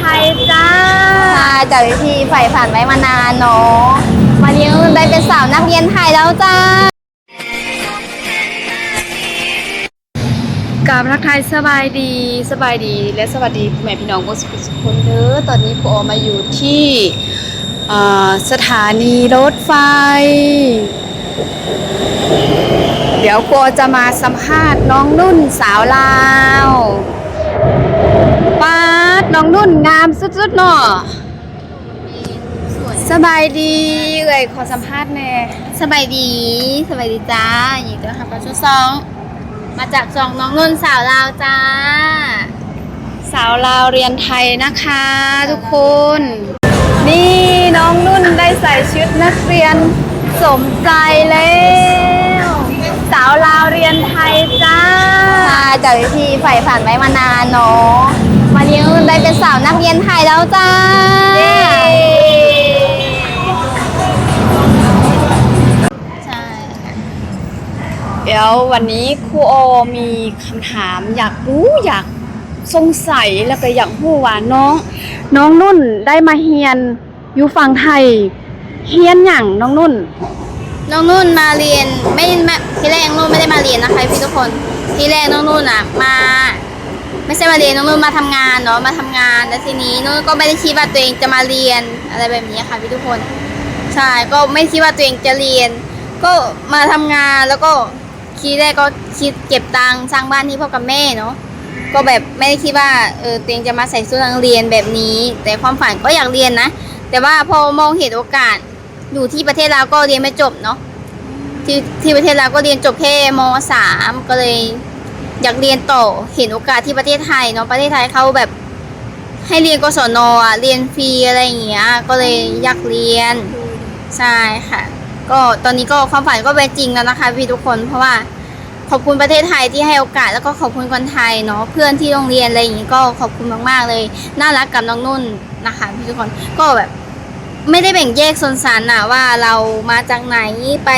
ไทยจ้าใช่จากที่ใฝ่ฝันไว้มานานเนาะวันนี้นุ่นได้เป็นสาวนักเรียนไทยแล้วจ้ากับทักทายสบายดีสบายดี และสวัสดีพ่อแม่พี่น้องผู้สุขสุขคนเด้อตอนนี้ครูออมาอยู่ที่อ่าสถานีรถไฟ เดี๋ยวครูออจะมาสัมภาษณ์น้องนุ่นสาวลาวป้าด น้องนุ่นงามสุดๆเนาะสบายดีเอ่ยขอสัมภาษณ์แน่สบายดีสบายดีจ้ายินดีต้อนรับเข้าสู่ซอง มาจากซองน้องนุ่นสาวลาวจ้า สาวลาวเรียนไทยนะคะทุกคน นี่น้องนุ่นได้ใส่ชุดนักเรียนสมใจแล้วสาวลาวเรียนไทยจ้าใช่จากที่ใฝ่ฝันไว้มานานเนาะ วันนี้นุ่นได้เป็นสาวนักเรียนไทยแล้วจ้า ใช่ค่ะเดี๋ยววันนี้ครูโอมีคำถามอยากรู้อยากสงสัยแล้วก็อยากรู้ว่าน้อง น้องนุ่นได้มาเฮียนอยู่ฝั่งไทย เฮียนอย่างน้องนุ่น น้องนุ่นมาเรียนไม่ไม่ทีแรกน้องนุ่นไม่ได้มาเรียนนะคะพี่ทุกคน ทีแรกน้องนุ่นอะมา ไม่ใช่มาเรียนน้องนุ่นมาทำงานเนาะมาทำงานแล้วทีนี้นุ่นก็ไม่ได้คิดว่าตัวเองจะมาเรียนอะไรแบบนี้ค่ะพี่ทุกคน ใช่ก็ไม่คิดว่าตัวเองจะเรียน ก็มาทำงานแล้วก็คิดแรกก็คิดเก็บตังค์สร้างบ้านที่พ่อกับแม่เนาะก็แบบไม่ได้คิดว่าเออตัวเองจะมาใส่ชุดนักเรียนแบบนี้ แต่ความฝันก็อยากเรียนนะแต่ว่าพอมองเห็นโอกาสอยู่ที่ประเทศเราวก็เรียนไม่จบเนาะที่ที่ประเทศเราวก็เรียนจบแค่มสามก็เลย อยากเรียนต่อเห็นโอกาสที่ประเทศไทยเนาะประเทศไทยเขาแบบให้เรียนกศนอะเรียนฟรีอะไรอย่างเงี้ย ก็เลยอยากเรียนใช่ค่ะ ก็ตอนนี้ก็ความฝันก็เป็นจริงแล้วนะคะพี่ทุกคนเพราะว่าขอบคุณประเทศไทยที่ให้โอกาสแล้วก็ขอบคุณคนไทยเนาะเพื่อนที่โรงเรียนอะไรอย่างงี้ก็ขอบคุณมากๆเลย น่ารักกับน้องนุ่นนะคะพี่ทุกคนก็แบบ ไม่ได้แบ่งแยกโซนสันอะว่าเรามาจากไหนไป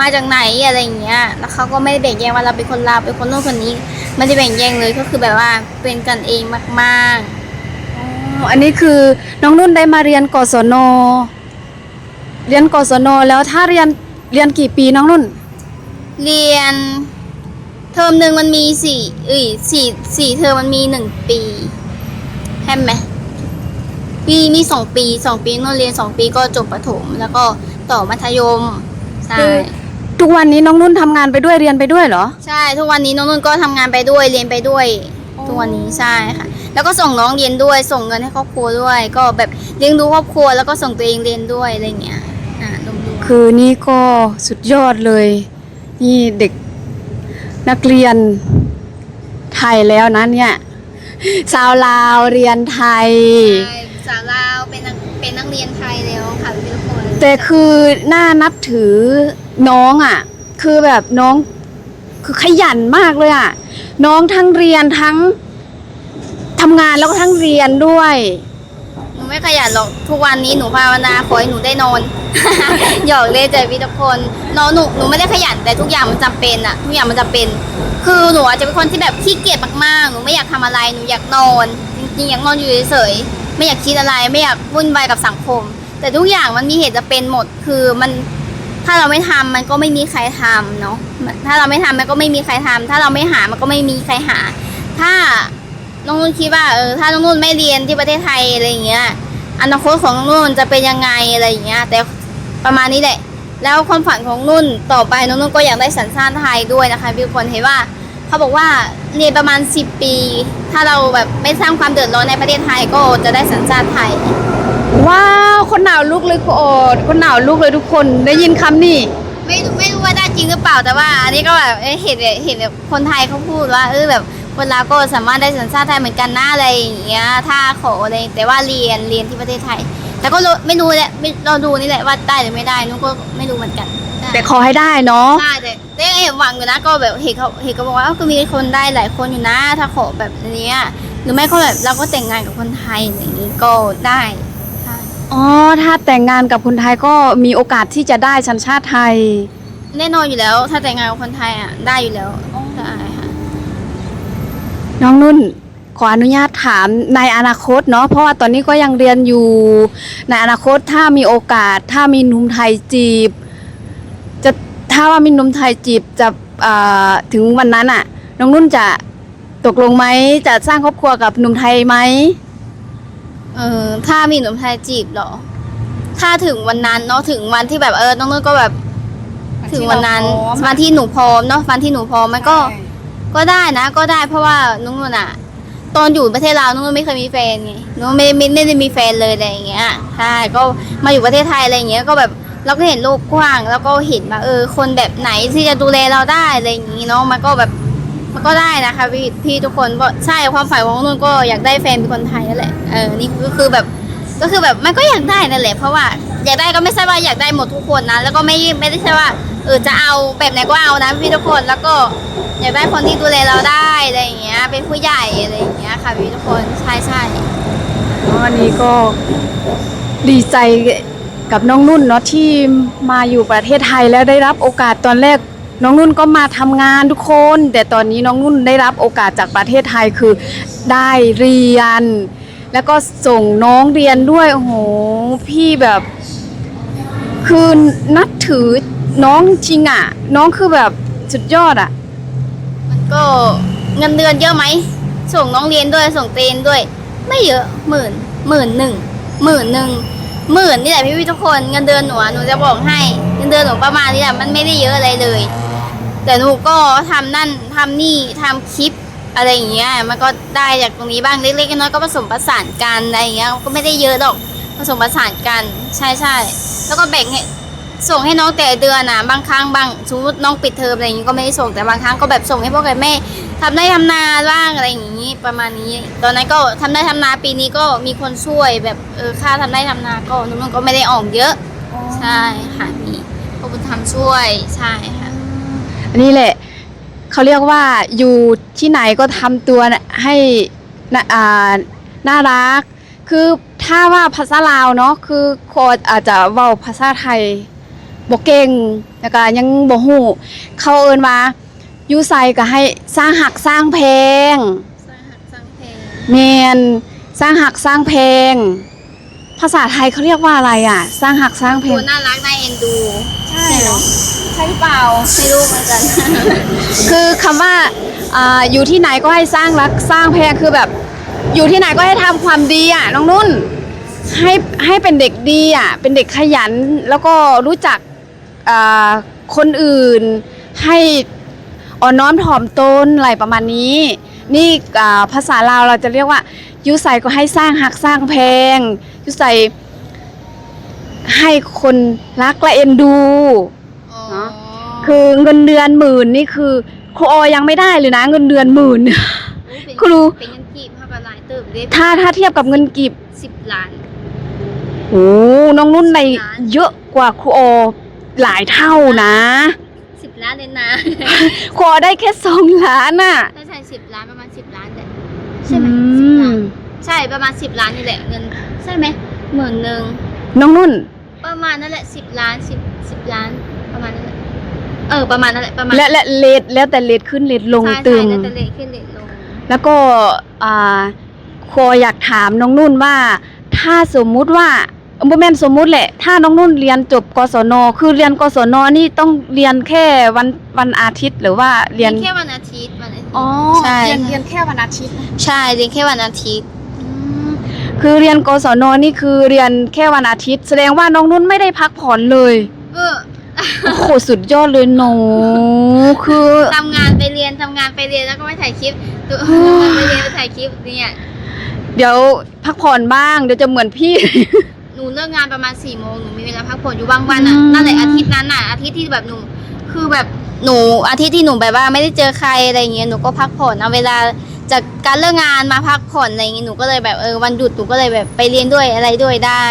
มาจากไหนอะไรอย่างเงี้ย แล้วเขาก็ไม่ได้แบ่งแยกว่าเราเป็นคนลาวเป็นคนโน้นคนนี้ไม่ได้แบ่งแยกเลยก็คือแบบว่าเป็นกันเองมากๆอ๋ออันนี้คือน้องนุ่นได้มาเรียนกศน เรียนกศน แล้วถ้าเรียนเรียนกี่ปีน้องนุ่น เรียน เทอมหนึ่งมันมีสี่เอ้ยสี่สี่เทอมมันมีหนึ่งปีใช่ไหม ปีมีสองปีสองปีนู่นเรียนสองปีก็จบประถม แล้วก็ต่อมัธยมใช่คือทุกวันนี้น้องนุ่นทำงานไปด้วยเรียนไปด้วยเหรอ ใช่ ทุกวันนี้น้องนุ่นก็ทำงานไปด้วยเรียนไปด้วยอ๋อทุกวันนี้ใช่ค่ะ แล้วก็ส่งน้องเรียนด้วยส่งเงินให้ครอบครัวด้วย ก็แบบเลี้ยงดูครอบครัวแล้วก็ส่งตัวเองเรียนด้วยอะไรเงี้ยอ่ารวมๆ คือนี่ก็สุดยอดเลย นี่เด็กนักเรียนไทยแล้วนะเนี่ย ชาวลาวเรียนไทย ใช่ สาวลาวเป็นนักเป็นนักเรียนไทยแล้วค่ะทุกคนแต่คือน่านับถือน้องอะ คือแบบน้องคือขยันมากเลยอะ น้องทั้งเรียนทั้งทำงานแล้วก็ทั้งเรียนด้วย หนูไม่ขยันหรอกทุกวันนี้หนูภาวนาขอให้หนูได้นอน หยอกเล่นใจพี่ทุกคนน้องหนูหนูไม่ได้ขยันแต่ทุกอย่างมันจำเป็นอะทุกอย่างมันจำเป็น คือหนูอาจจะเป็นคนที่แบบขี้เกียจมากๆหนูไม่อยากทำอะไรหนูอยากนอนจริงๆอยากนอนอยู่เฉยๆ ไม่อยากคิดอะไรไม่อยากวุ่นวายกับสังคม แต่ทุกอย่างมันมีเหตุจะเป็นหมดคือมันถ้าเราไม่ทำมันก็ไม่มีใครทำเนาะถ้าเราไม่ทำมันก็ไม่มีใครทำถ้าเราไม่หามันก็ไม่มีใครหา ถ้าน้องนุ่นคิดว่าเออถ้าน้องนุ่นไม่เรียนที่ประเทศไทยอะไรอย่างเงี้ยอนาคตของน้องนุ่นจะเป็นยังไงอะไรอย่างเงี้ย แต่ประมาณนี้แหละแล้วความฝันของนุ่นต่อไปน้องนุ่นก็อยากได้สัญชาติไทยด้วยนะคะพี่คนเห็นว่า เขาบอกว่าเรียนประมาณ 10 ปี ถ้าเราแบบไม่สร้างความเดือดร้อนในประเทศไทยก็จะได้สัญชาติไทย ว้าว คนหนาวลุกเลยโอดคนหนาวลุกเลยทุกคนได้ยินคำนี่ ไม่รู้ไม่รู้ว่าได้จริงหรือเปล่าแต่ว่า อันนี้ก็แบบเอ้ยเห็นเห็นแบบคนไทยเขาพูดว่าเออแบบคนลาวก็สามารถได้สัญชาติไทยเหมือนกันนะอะไรอย่างเงี้ยถ้าขออะไรแต่ว่าเรียนเรียนที่ประเทศไทย แต่ก็รู้ไม่รู้แหละไม่เราดูนี่แหละว่าได้หรือไม่ได้นุ้ก็ไม่รู้เหมือนกันแต่ขอให้ได้เนาะ ใช่แต่ แต่ก็เห็นหวังอยู่นะก็แบบเห็นเขาเห็นเขาบอกว่าเอ้าก็มีคนได้หลายคนอยู่นะ ถ้าขอแบบเนี้ยหรือไม่ก็แบบเราก็แต่งงานกับคนไทยอย่างนี้ก็ได้ใช่อ๋อถ้าแต่งงานกับคนไทยก็มีโอกาสที่จะได้สัญชาติไทย แน่นอนอยู่แล้ว ถ้าแต่งงานกับคนไทยอะได้อยู่แล้วใช่ค่ะน้องนุ่นขออนุญาตถามในอนาคตเนาะเพราะว่าตอนนี้ก็ยังเรียนอยู่ ในอนาคตถ้ามีโอกาสถ้ามีหนุ่มไทยจีบจะ ถ้าว่ามีหนุ่มไทยจีบจะอ่าถึงวันนั้นอะน้องนุ่นจะตกลงไหมจะสร้างครอบครัวกับหนุ่มไทยไหมเออถ้ามีหนุ่มไทยจีบเหรอ ถ้าถึงวันนั้นเนาะถึงวันที่แบบเออน้องนุ่นก็แบบ ถึงวันนั้นวันที่หนูพร้อมเนาะวันที่หนูพร้อมมันก็ ก็ได้นะ ก็ได้เพราะว่านุ้งนุ่นอะตอนอยู่ประเทศลาวนุ้งนุ่นไม่เคยมีแฟนไงนุ้งไม่ไม่ไม่ได้มีแฟนเลยอะไรอย่างเงี้ยใช่ก็มาอยู่ประเทศไทยอะไรอย่างเงี้ยก็แบบ เราก็เห็นโลกกว้าง แล้วก็เห็นว่าเออ คนแบบไหนที่จะดูแลเราได้อะไรอย่างงี้เนาะมันก็แบบมันก็ได้นะคะพี่พี่ทุกคนก็ใช่ความฝันของนุ่นก็อยากได้แฟนเป็นคนไทยนั่นแหละเออนี่ก็คือแบบก็คือแบบมันก็อยากได้นั่นแหละเพราะว่าอยากได้ก็ไม่ใช่ว่าอยากได้หมดทุกคนนะแล้วก็ไม่ไม่ได้ใช่ว่าเออจะเอาแบบไหนก็เอานะพี่ทุกคนแล้วก็อยากได้คนที่ดูแลเราได้อะไรอย่างเงี้ยเป็นผู้ใหญ่อะไรอย่างเงี้ยค่ะพี่ทุกคนใช่ใช่วันนี้ก็ดีใจ กับน้องนุ่นเนาะที่มาอยู่ประเทศไทยแล้วได้รับโอกาสตอนแรก น้องนุ่นก็มาทำงานทุกคน แต่ตอนนี้น้องนุ่นได้รับโอกาสจากประเทศไทยคือได้เรียน แล้วก็ส่งน้องเรียนด้วยโอ้โหพี่แบบคือนับถือน้องจริงอะ น้องคือแบบสุดยอดอะมันก็เงินเดือนเยอะไหมส่งน้องเรียนด้วยส่งเตนด้วย ไม่เยอะหมื่นหมื่นหนึ่งหมื่นหนึ่ง หมื่นนี่แหละพี่พี่ทุกคนเงินเดือนหนูหนูจะบอกให้เงินเดือนหนูประมาณนี้แหละมันไม่ได้เยอะอะไรเลย แต่หนูก็ทำนั่นทำนี่ทำคลิปอะไรอย่างเงี้ยมันก็ได้จากตรงนี้บ้างเล็กๆน้อยๆก็ผสมผสานกันอะไรอย่างเงี้ยก็ไม่ได้เยอะหรอกผสมผสานกันใช่ใช่แล้วก็แบ่งให้ ส่งให้น้องแต่ละเดือนนะบางครั้งบางสมมติน้องปิดเทอมอะไรอย่างงี้ก็ไม่ได้ส่งแต่บางครั้งก็แบบส่งให้พ่อกับแม่ทำได้ทำนาบ้างอะไรอย่างงี้ประมาณนี้ ตอนนั้นก็ทำได้ทำนาปีนี้ก็มีคนช่วยแบบเออค่าทำได้ทำนาก็นุ่นก็ไม่ได้ออกเยอะใช่ค่ะมีพ่อบุญธรรมช่วยใช่ค่ะอันนี้แหละเขาเรียกว่าอยู่ที่ไหนก็ทำตัวน่ะให้น่ะอ่าน่ารัก คือถ้าว่าภาษาลาวเนาะคือคนอาจจะเว้าภาษาไทย บ่เก่งแล้วก็ยังบ่ฮู้เขาเอิ้นว่าอยู่ไสก็ให้สร้างหักสร้างเพลงสร้างหักสร้างเพลงแมนสร้างหักสร้างเพลงภาษาไทยเขาเรียกว่าอะไรอะ สร้างหักสร้างเพลตัง วน่ารักน่าเอ็นดู ใช่เนาะใช่หรือเปล่า ไม่รู้เหมือนกัน คือคำว่าอ่าอยู่ที่ไหนก็ให้สร้างรักสร้างแพงคือแบบ อยู่ที่ไหนก็ให้ทำความดีอะน้องนุ่นให้ให้เป็นเด็กดีอะเป็นเด็กขยันแล้วก็รู้จักอ่า คนอื่นให้อ่อนน้อมถ่อมตนอะไรประมาณนี้ นี่อ่าภาษาลาวเราจะเรียกว่าอยุใส่ก็ให้สร้างหักสร้างแพงอยุใส่ให้คนรักและเอ็นดูอ๋อคือเงินเดือนหมื่นนี่คือครูออยังไม่ได้เลยนะเงินเดือนหมื่นครูเป็นเงินกีบเท่ากับหลายเติบได้ถ้าถ้าเทียบกับเงินกีบสิบล้านโอ้น้องนุ่นในล้านเยอะกว่าครูออ หลายเท่านะ สิบล้านเลยนะครูออได้แค่สองล้านน่ะถ้าใช่สิบล้านประมาณสิบล้านแหละใช่ไหมอืสิบล้านมใช่ประมาณสิบล้านนี่แหละเงินใช่ไหมหมื่นหนึ่งน้องนุ่น ประมาณนั่นแหละสิบล้านสิบสิบล้านประมาณนั่นแหละเออประมาณนั่นแหละประมาณและและเลทแล้วแต่เลทขึ้นเลทลงใช่ตึใช่มแล้วแต่เลทขึ้นเลทลง แล้วก็อ่าครูอออยากถามน้องนุ่นว่า ถ้าสมมุติว่า โมเมนสมมุติแหละ ถ้าน้องนุ่นเรียนจบกศน คือเรียนกศนนี่ต้องเรียนแค่วันวันอาทิตย์หรือว่าเรียน แค่วันอาทิตย์วันอาทิตย์ อ๋อ ใช่ เรียนเรียนแค่วันอาทิตย์ใช่เรียนแค่วันอาทิตย์ คือเรียนกศนนี่คือเรียนแค่วันอาทิตย์ แสดงว่าน้องนุ่นไม่ได้พักผ่อนเลย เออโอ้โหสุดยอดเลยหนูคือทำงานไปเรียนทำงานไปเรียนแล้วก็ไปถ่ายคลิปตัวทำงานไปเรียนไปถ่ายคลิปเนี่ย เดี๋ยวพักผ่อนบ้างเดี๋ยวจะเหมือนพี่ หนูเลิกงานประมาณสี่โมงหนูมีเวลาพักผ่อนอยู่บางวันอะอืม นั่นแหละอาทิตย์นั้นอะอาทิตย์ที่แบบหนูคือแบบหนูอาทิตย์ที่หนูแบบว่าไม่ได้เจอใครอะไรเงี้ยหนูก็พักผ่อนเอาเวลาจากการเลิกงานมาพักผ่อนอะไรเงี้ยหนูก็เลยแบบเออวันหยุดหนูก็เลยแบบไปเรียนด้วยอะไรด้วยได้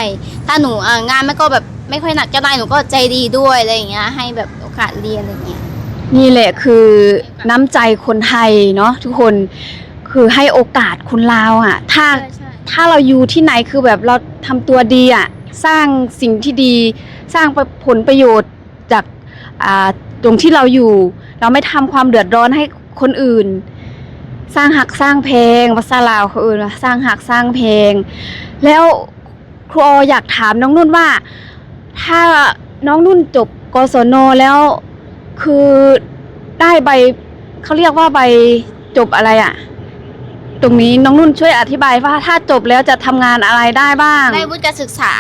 ถ้าหนูอะงานไม่ก็แบบไม่ค่อยหนักเจ้านายหนูก็ใจดีด้วยอะไรอย่างเงี้ยให้แบบโอกาสเรียนอะไรเงี้ย นี่แหละคือน้ำใจคนไทยเนาะทุกคนคือให้โอกาสคนลาวอะ ถ้าใช่ใช่ ถ้าเราอยู่ที่ไหนคือแบบเราทำตัวดีอะสร้างสิ่งที่ดีสร้างผลประโยชน์จากตรงที่เราอยู่ เราไม่ทำความเดือดร้อนให้คนอื่น สร้างหักสร้างเพลงภาษาลาวเขาเอื่นสร้างหักสร้างเพลง แล้วครูออยากถามน้องนุ่นว่า ถ้าน้องนุ่นจบกศนแล้วคือได้ใบเขาเรียกว่าใบจบอะไรอะ ตรงนี้น้องนุ่นช่วยอธิบายว่าถ้าจบแล้วจะทำงานอะไรได้บ้าง ได้วุฒิการศึกษา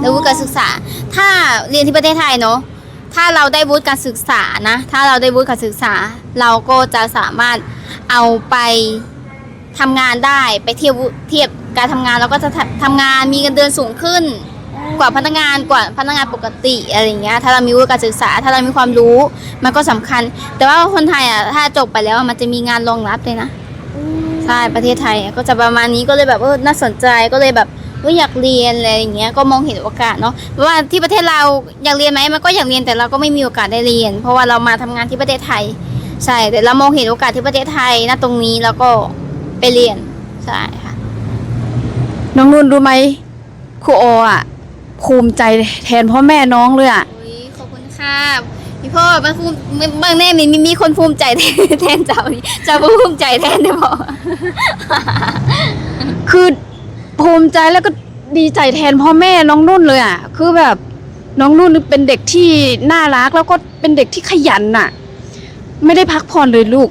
ได้วุฒิการศึกษา ถ้าเรียนที่ประเทศไทยเนาะถ้าเราได้วุฒิการศึกษานะ ถ้าเราได้วุฒิการศึกษา เราก็จะสามารถเอาไปทำงานได้ไปเทียบเทียบการทำงานเราก็จะทำทำงานมีเงินเดือนสูงขึ้น กว่าพนักงานกว่าพนักงานปกติอะไรอย่างเงี้ยถ้าเรามีวุฒิการศึกษา ถ้าเรามีความรู้มันก็สำคัญ แต่ว่าคนไทยอะถ้าจบไปแล้วมันจะมีงานรองรับเลยนะ ใช่ประเทศไทยอะก็จะประมาณนี้ก็เลยแบบเออน่าสนใจก็เลยแบบเอออยากเรียนอะไรอย่างเงี้ยก็มองเห็นโอกาสเนาะเพราะว่าที่ประเทศเราอยากเรียนไหมมันก็อยากเรียนแต่เราก็ไม่มีโอกาสได้เรียน เพราะว่าเรามาทำงานที่ประเทศไทย ใช่แต่เรามองเห็นโอกาสที่ประเทศไทยณตรงนี้แล้วก็ไปเรียนใช่ค่ะน้องนุ่นรู้ไหมครูโออะภูมิใจแทนพ่อแม่น้องเลยอะอุ้ยขอบคุณค่ะ พี่พ่อมันภูมิบางแน่มีมีมีคนภูมิใจแทนแทนเจ้าเจ้าบ่ภูมิใจแทนได้บ่คือภูมิใจแล้วก็ดีใจแทนพ่อแม่น้องนุ่นเลยอะ คือแบบน้องนุ่นเป็นเด็กที่น่ารักแล้วก็เป็นเด็กที่ขยันน่ะ ไม่ได้พักผ่อนเลยลูก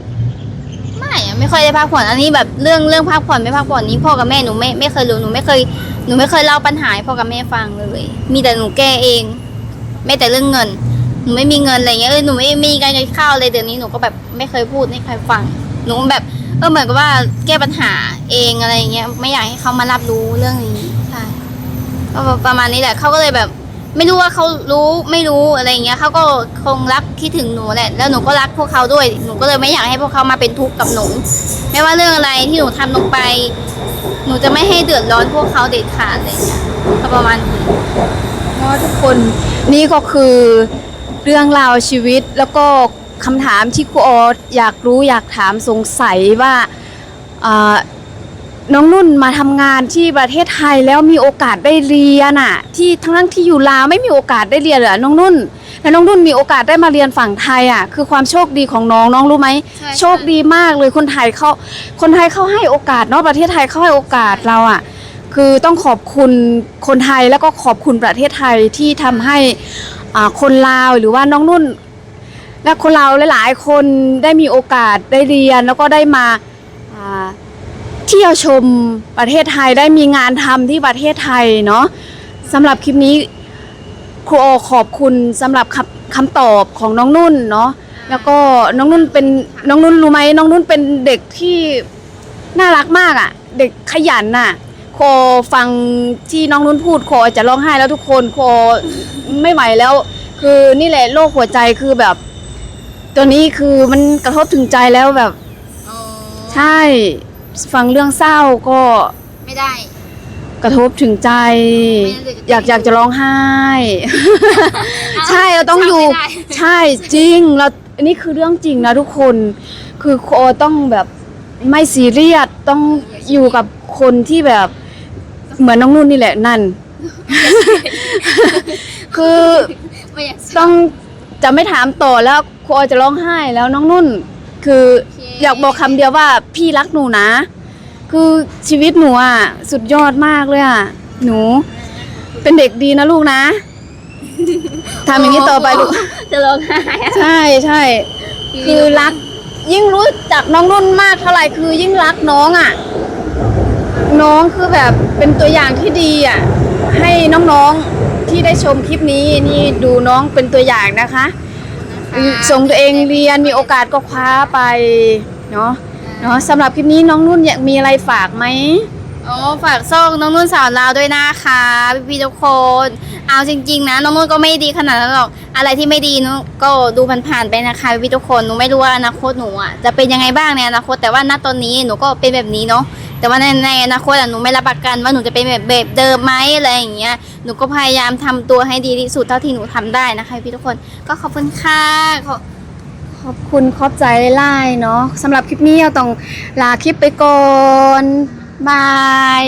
ไม่อะไม่ค่อยได้พักผ่อนอันนี้แบบเรื่องเรื่องพักผ่อนไม่พักผ่อนนี้พ่อกับแม่หนูไม่ไม่เคยรู้หนูไม่เคยหนูไม่เคยเล่าปัญหาให้พ่อกับแม่ฟังเลย มีแต่หนูแก้เอง ไม่แต่เรื่องเงิน หนูไม่มีเงินอะไรเงี้ยเออหนูไม่มีการเงินข้าวเลยเดี๋ยวนี้หนูก็แบบไม่เคยพูดให้ใครฟัง หนูแบบเออเหมือนกับว่าแก้ปัญหาเองอะไรเงี้ยไม่อยากให้เขามารับรู้เรื่องนี้ใช่ก็ประมาณนี้แหละเขาก็เลยแบบ ไม่รู้ว่าเขารู้ไม่รู้อะไรเงี้ยเขาก็คงรักคิดถึงหนูแหละแล้วหนูก็รักพวกเขาด้วย หนูก็เลยไม่อยากให้พวกเขามาเป็นทุกข์กับหนู ไม่ว่าเรื่องอะไรที่หนูทำลงไป หนูจะไม่ให้เดือดร้อนพวกเขาเด็ดขาดเลยเนี่ยประมาณนี้เนาะทุกคนนี่ก็คือ เรื่องราวชีวิตแล้วก็คำถามที่ครูอออยากรู้อยากถามสงสัยว่าน้องนุ่นมาทำงานที่ประเทศไทยแล้วมีโอกาสได้เรียนอะที่ทั้งทั้งที่อยู่ลาวไม่มีโอกาสได้เรียนเหรอน้องนุ่นแล้วน้องนุ่นมีโอกาสได้มาเรียนฝั่งไทยอะคือความโชคดีของน้องน้องรู้ไหมโชคดีมากเลยคนไทยเขาคนไทยเขาให้โอกาสเนาะประเทศไทยเขาให้โอกาสเราอะคือต้องขอบคุณคนไทยแล้วก็ขอบคุณประเทศไทยที่ทำให้ คนลาวหรือว่าน้องนุ่น และคนลาวหลาย ๆ คนได้มีโอกาสได้เรียน แล้วก็ได้มาเที่ยวชมประเทศไทยได้มีงานทำที่ประเทศไทยเนาะสำหรับคลิปนี้ครูโอขอบคุณสำหรับคำคำตอบของน้องนุ่นเนาะแล้วก็น้องนุ่นเป็นน้องนุ่นรู้ไหมน้องนุ่นเป็นเด็กที่น่ารักมากอะ่ะ เด็กขยันน่ะ โคฟังที่น้องนุ่นพูดโคจะร้องไห้แล้วทุกคนโคไม่ไหวแล้ว คือนี่แหละโรคหัวใจคือแบบ ตัวนี้คือมันกระทบถึงใจแล้วแบบอ๋อใช่ฟังเรื่องเศร้าก็ไม่ได้ กระทบถึงใจไม่ได้อยากอยากจะร้องไห้ ใช่เราต้องอยู่ไม่ได้ใช่จริงเราอันนี้คือเรื่องจริงนะทุกคน คือโคต้องแบบไม่ซีเรียสต้องอยู่กับคนที่แบบ เหมือนน้องนุ่นนี่แหละนั่น คือไม่อยากต้องจะไม่ถามต่อแล้วครูออยจะร้องไห้แล้วน้องนุ่น คือโอเคอยากบอกคำเดียวว่าพี่รักหนูนะ คือชีวิตหนูอะสุดยอดมากเลยอะหนู เป็นเด็กดีนะลูกนะทำอย่างนี้ต่อไปลูก จะร้องไห้อะใช่ใช่ คือรักยิ่งรู้จักน้องนุ่นมากเท่าไหร่คือยิ่งรักน้องอะ น้องคือแบบเป็นตัวอย่างที่ดีอะให้น้องๆที่ได้ชมคลิปนี้นี่ดูน้องเป็นตัวอย่างนะคะ ส่งตัวเองเรียนมีโอกาสก็คว้าไปเนาะเนาะสำหรับคลิปนี้น้องนุ่นอยากมีอะไรฝากไหมโอ้ฝากส่งน้องนุ่นสาวลาวด้วยนะคะพี่ๆทุกคน เอาจริง ๆ นะน้องนุ่นก็ไม่ดีขนาดนั้นหรอกอะไรที่ไม่ดีนุนก็ดูผ่านๆไปนะคะพี่ๆทุกคนหนูไม่รู้ว่าอนาคตหนูอะจะเป็นยังไงบ้างในอนาคตแต่ว่าณตอนนี้หนูก็เป็นแบบนี้เนาะ แต่ว่าในในอนาคตอะหนูไม่รับประกันว่าหนูจะเป็นแบบแบบเดิมไหมอะไรอย่างเงี้ยหนูก็พยายามทำตัวให้ดีที่สุดเท่าที่หนูทำได้นะคะพี่ทุกคนก็ขอบคุณค่ะขอขอบคุณขอบใจไล่ๆเนาะสำหรับคลิปนี้เราต้องลาคลิปไปก่อนบาย